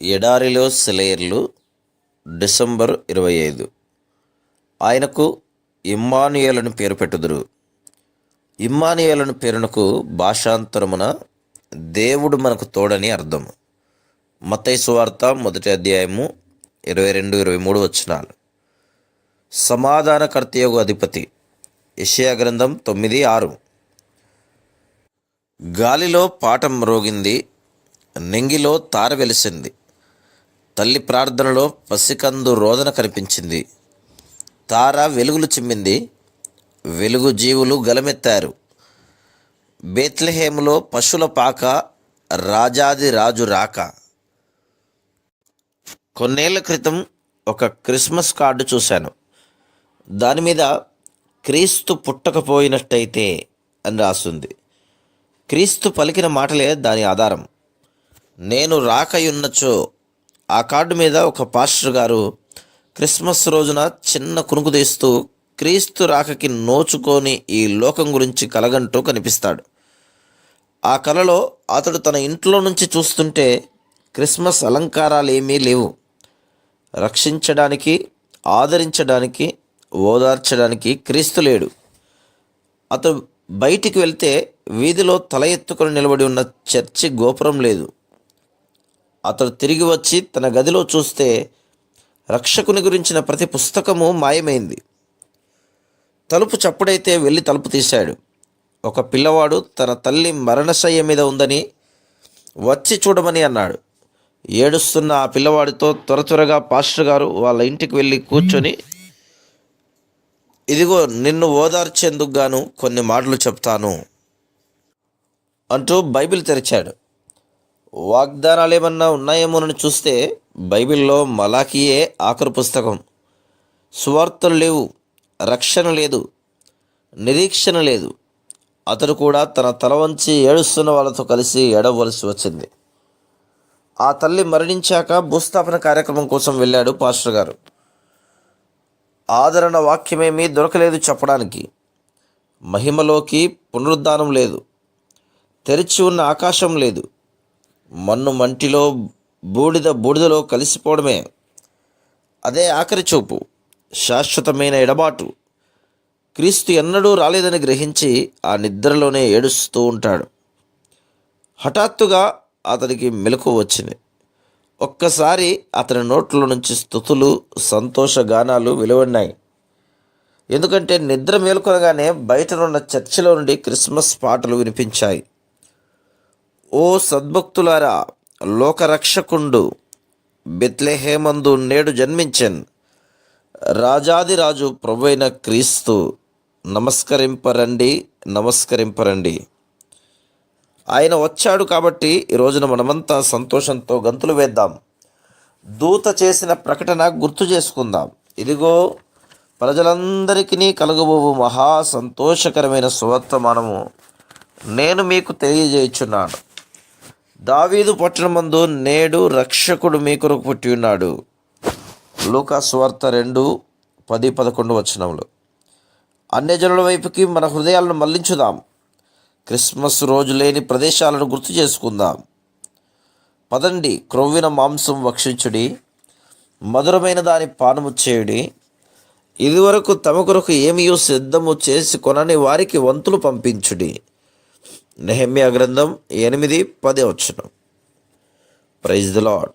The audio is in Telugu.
ఎడారిలో సెలయర్లు డిసెంబర్ ఇరవై ఐదు. ఆయనకు ఇమ్మానుయేలను పేరు పెట్టుదురు. ఇమ్మానుయేలను పేరునకు భాషాంతరమున దేవుడు మనకు తోడని అర్థం మత్తయి సువార్త మొదటి అధ్యాయము ఇరవై రెండు ఇరవై మూడు వచనాలు. సమాధానకర్తయగు అధిపతి యెషయా గ్రంథం తొమ్మిది ఆరు. గాలిలో పాఠం మ్రోగింది నెంగిలో తార వెలిసింది తల్లి ప్రార్థనలో పసికందు రోదన కనిపించింది. తార వెలుగులు చిమ్మింది వెలుగు జీవులు గలమెత్తారు. బేత్లెహేములో పశువుల పాక రాజాది రాజు రాక. కొన్నేళ్ళ క్రితం ఒక క్రిస్మస్ కార్డు చూశాను. దాని మీద క్రీస్తు పుట్టకపోయినట్టయితే అని రాస్తుంది. క్రీస్తు పలికిన మాటలే దాని ఆధారం. నేను రాకయున్నచో ఆ కార్డు మీద ఒక పాస్టర్ గారు క్రిస్మస్ రోజున చిన్న కునుకు తీస్తూ క్రీస్తు రాకకి నోచుకొని ఈ లోకం గురించి కలగంటూ కనిపిస్తాడు. ఆ కలలో అతడు తన ఇంట్లో నుంచి చూస్తుంటే క్రిస్మస్ అలంకారాలు ఏమీ లేవు. రక్షించడానికి ఆదరించడానికి ఓదార్చడానికి క్రీస్తు లేడు. అతడు బయటికి వెళ్తే వీధిలో తల ఎత్తుకొని నిలబడి ఉన్న చర్చి గోపురం లేదు. అతడు తిరిగి వచ్చి తన గదిలో చూస్తే రక్షకుని గురించిన ప్రతి పుస్తకము మాయమైంది. తలుపు చప్పుడైతే వెళ్ళి తలుపు తీశాడు. ఒక పిల్లవాడు తన తల్లి మరణశయ్య మీద ఉందని వచ్చి చూడమని అన్నాడు. ఏడుస్తున్న ఆ పిల్లవాడితో త్వర త్వరగా పాస్టర్ గారు వాళ్ళ ఇంటికి వెళ్ళి కూర్చొని ఇదిగో నిన్ను ఓదార్చేందుకు గాను కొన్ని మాటలు చెప్తాను అంటూ బైబిల్ తెరిచాడు. వాగ్దానాలు ఏమన్నా ఉన్నాయేమోనని చూస్తే బైబిల్లో మలాకియే ఆఖరు పుస్తకం. సువార్తలు లేవు రక్షణ లేదు నిరీక్షణ లేదు. అతడు కూడా తన తల వంచి ఏడుస్తున్న వాళ్ళతో కలిసి ఏడవలసి వచ్చింది. ఆ తల్లి మరణించాక భూస్థాపన కార్యక్రమం కోసం వెళ్ళాడు పాస్టర్ గారు. ఆదరణ వాక్యమేమీ దొరకలేదు చెప్పడానికి. మహిమలోకి పునరుద్ధానం లేదు. తెరిచి ఉన్న ఆకాశం లేదు. మన్ను మంటిలో బూడిద బూడిదలో కలిసిపోవడమే. అదే ఆఖరి చూపు. శాశ్వతమైన ఎడబాటు. క్రీస్తు ఎన్నడూ రాలేదని గ్రహించి ఆ నిద్రలోనే ఏడుస్తూ ఉంటాడు. హఠాత్తుగా అతనికి మెలకు వచ్చింది. ఒక్కసారి అతని నోట్లో నుంచి స్థుతులు సంతోషగానాలు వెలువడినాయి. ఎందుకంటే నిద్ర మేల్కొనగానే బయటనున్న చర్చిలో నుండి క్రిస్మస్ పాటలు వినిపించాయి. ఓ సద్భక్తులారా లోకరక్షకుండు బెత్లెహేమందు నేడు జన్మించెన్. రాజాదిరాజు ప్రభువైన క్రీస్తు నమస్కరింపరండి నమస్కరింపరండి. ఆయన వచ్చాడు కాబట్టి ఈ రోజున మనమంతా సంతోషంతో గంతులు వేద్దాం. దూత చేసిన ప్రకటన గుర్తు చేసుకుందాం. ఇదిగో ప్రజలందరికీ కలుగబోవు మహా సంతోషకరమైన సువర్తమానము. నేను మీకు తెలియజేయుచున్నాను. దావీదు పట్టణమందు నేడు రక్షకుడు మీ కొరకు పుట్టి ఉన్నాడు. లూకా సువార్త రెండు పది పదకొండు వచనములు. అన్యజనుల వైపుకి మన హృదయాలను మళ్ళించుదాం క్రిస్మస్ రోజు లేని ప్రదేశాలను గుర్తు చేసుకుందాం. పదండి క్రొవ్విన మాంసం వక్షించుడి మధురమైన దాని పానము చేయుడి. ఇదివరకు తమ కొరకు ఏమియో సిద్ధము చేసి కొనని వారికి వంతులు పంపించుడి. నెహమ్యా గ్రంథం ఎనిమిది పది వచ్చును ప్రైజ్ ద లాడ్